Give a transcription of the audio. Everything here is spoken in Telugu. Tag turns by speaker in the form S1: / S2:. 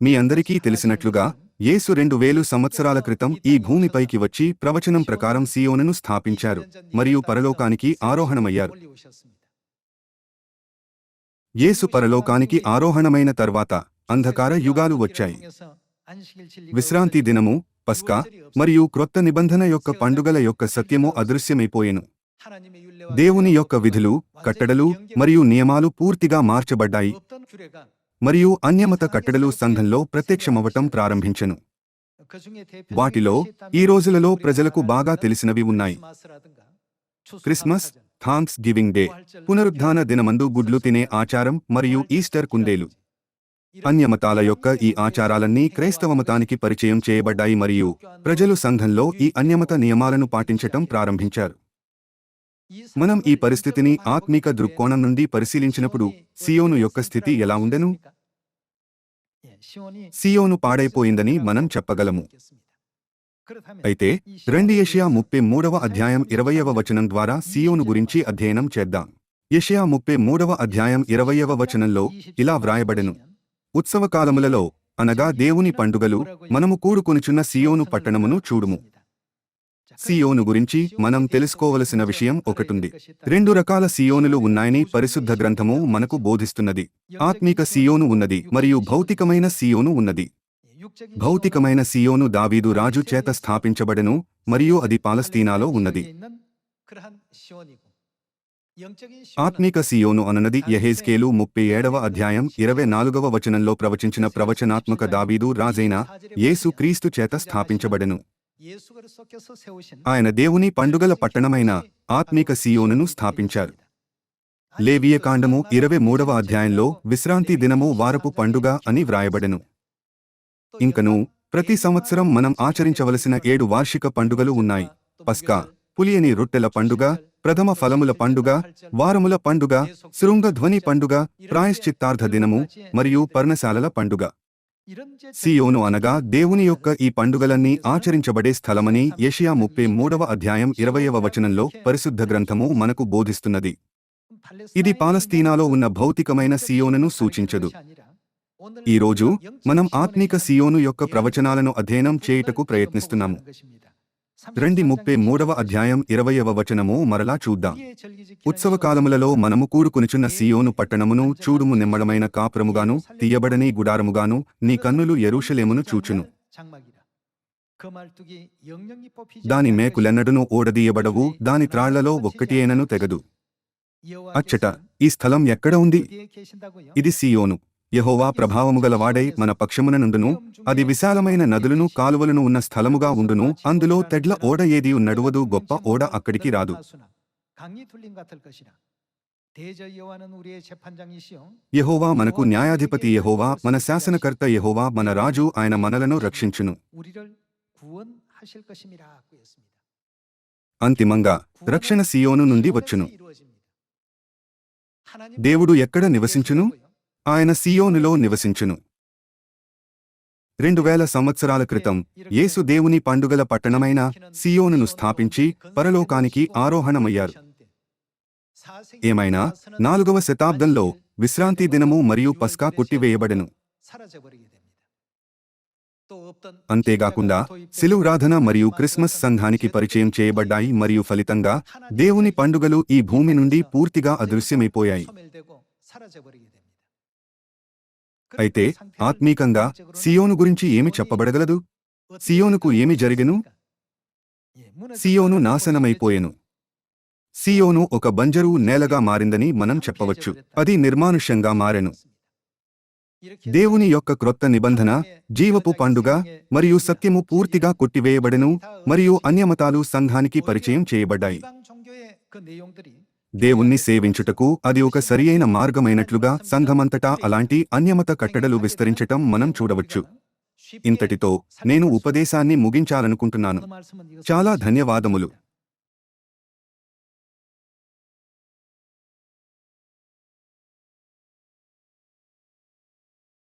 S1: మీ అందరికీ తెలిసినట్లుగా యేసు రెండు వేలు సంవత్సరాల క్రితం ఈ భూమిపైకి వచ్చి ప్రవచనం ప్రకారం సియోనను స్థాపించారు మరియు పరలోకానికి ఆరోహణమయ్యారు. యేసు పరలోకానికి ఆరోహణమైన తర్వాత అంధకార యుగాలు వచ్చాయి. విశ్రాంతి దినము పస్కా మరియు క్రొత్త నిబంధన యొక్క పండుగల యొక్క సత్యము అదృశ్యమైపోయెను. దేవుని యొక్క విధులు కట్టడలు మరియు నియమాలు పూర్తిగా మార్చబడ్డాయి. మరియు అన్యమత కట్టడలు సంఘంలో ప్రత్యక్షమవటం ప్రారంభించెను. వాటిలో ఈ రోజులలో ప్రజలకు బాగా తెలిసినవి ఉన్నాయి. క్రిస్మస్ థాంక్స్ గివింగ్ డే పునరుద్ధాన దినమందు గుడ్లు తినే ఆచారం మరియు ఈస్టర్ కుందేలు. అన్యమతాల యొక్క ఈ ఆచారాలన్నీ క్రైస్తవ మతానికి పరిచయం చేయబడ్డాయి మరియు ప్రజలు సంఘంలో ఈ అన్యమత నియమాలను పాటించటం ప్రారంభించారు. మనం ఈ పరిస్థితిని ఆత్మిక దృక్కోణం నుండి పరిశీలించినప్పుడు సియోను యొక్క స్థితి ఎలా ఉండెను? సియోను పాడైపోయిందని మనం చెప్పగలము. అయితే రెండు ఏషియా ముప్పై మూడవ అధ్యాయం ఇరవయవ వచనం ద్వారా సియోను గురించి అధ్యయనం చేద్దాం. ఏషియా ముప్పై మూడవ అధ్యాయం ఇరవయవ వచనంలో ఇలా వ్రాయబడెను. ఉత్సవకాలములలో అనగా దేవుని పండుగలు మనము కూడుకొనుచున్న సియోను పట్టణమును చూడుము. సియోను గురించి మనం తెలుసుకోవలసిన విషయం ఒకటుంది. రెండు రకాల సియోనులు ఉన్నాయని పరిశుద్ధ గ్రంథము మనకు బోధిస్తున్నది. ఆత్మిక సియోను ఉన్నది మరియు భౌతికమైన సియోను ఉన్నది. భౌతికమైన సియోను దావీదు రాజు చేత స్థాపించబడెను మరియు అది పాలస్తీనాలో ఉన్నది. ఆత్మిక సియోను అనన్నది యహేజ్కేలు ముప్పై ఏడవ అధ్యాయం ఇరవై నాలుగవ వచనంలో ప్రవచించిన ప్రవచనాత్మక దావీదు రాజైన యేసు క్రీస్తు చేత స్థాపించబడెను. ఆయన దేవుని పండుగల పట్టణమైన ఆత్మిక సియోనును స్థాపించారు. లేవియ కాండము ఇరవై మూడవ అధ్యాయంలో విశ్రాంతి దినము వారపు పండుగ అని వ్రాయబడెను. ఇంకను ప్రతి సంవత్సరం మనం ఆచరించవలసిన ఏడు వార్షిక పండుగలు ఉన్నాయి. పస్కా పులియని రొట్టెల పండుగ ప్రథమ ఫలముల పండుగ వారముల పండుగ శృంగ ధ్వని పండుగ ప్రాయశ్చిత్తార్థ దినము మరియు పర్ణశాలల పండుగ. సియోను అనగా దేవుని యొక్క ఈ పండుగలన్నీ ఆచరించబడే స్థలమని యెషయా ముప్పై మూడవ అధ్యాయం ఇరవయవ వచనంలో పరిశుద్ధ గ్రంథము మనకు బోధిస్తున్నది. ఇది పాలస్తీనాలో ఉన్న భౌతికమైన సియోనును సూచించదు. ఈ రోజు మనం ఆత్మిక సియోను యొక్క ప్రవచనాలను అధ్యయనం చేయుటకు ప్రయత్నిస్తున్నాము. రెండి ముప్పై మూడవ అధ్యాయం ఇరవయవ వచనము మరలా చూద్దాం. ఉత్సవకాలములలో మనము కూడుకునిచున్న సియోను పట్టణమును చూడుము నిమ్మడమైన కాపురముగాను తీయబడని గుడారముగాను నీ కన్నులు ఎరూషలేమును చూచును. దాని మేకులెన్నడును ఓడదీయబడవు దాని త్రాళ్ళలో ఒక్కటి అయినను తెగదు. అచ్చట ఈ స్థలం ఎక్కడ ఉంది? ఇది సియోను. యహోవా ప్రభావము గలవాడై మన పక్షమున నుండును అది విశాలమైన నదులను కాలువలను ఉన్న స్థలముగా ఉండును అందులో తెడ్ల ఓడ ఏది నడువదు గొప్ప ఓడ అక్కడికి రాదు. యహోవా మనకు న్యాయాధిపతి యహోవా మన శాసనకర్త యహోవా మన రాజు ఆయన మనలను రక్షించును. అంతిమంగా రక్షణ సియోను నుండి వచ్చును. దేవుడు ఎక్కడ నివసించును? ఆయన సియోనులో నివసించును. రెండు వేల సంవత్సరాల క్రితం యేసు దేవుని పండుగల పట్టణమైన సియోనును స్థాపించి పరలోకానికి ఆరోహణమయ్యారు. ఏమైనా నాలుగవ శతాబ్దంలో విశ్రాంతి దినము మరియు పస్కా కొట్టివేయబడెను. అంతేకాకుండా సిలువరాధన మరియు క్రిస్మస్ సంఘానికి పరిచయం చేయబడ్డాయి మరియు ఫలితంగా దేవుని పండుగలు ఈ భూమి నుండి పూర్తిగా అదృశ్యమైపోయాయి. అయితే ఆత్మీకంగా సియోను గురించి ఏమి చెప్పబడగలదు? సియోనుకు ఏమి జరిగెను? సియోను నాశనమైపోయెను. సియోను ఒక బంజరు నేలగా మారిందని మనం చెప్పవచ్చు. అది నిర్మానుష్యంగా మారెను. దేవుని యొక్క క్రొత్త నిబంధన జీవపు పండుగ మరియు సత్యము పూర్తిగా కొట్టివేయబడెను మరియు అన్యమతాలు సంఘానికి పరిచయం చేయబడ్డాయి. దేవుణ్ణి సేవించుటకు అది ఒక సరియైన మార్గమైనట్లుగా సంఘమంతటా అలాంటి అన్యమత కట్టడలు విస్తరించటం మనం చూడవచ్చు. ఇంతటితో నేను ఉపదేశాన్ని ముగించాలనుకుంటున్నాను. చాలా ధన్యవాదములు.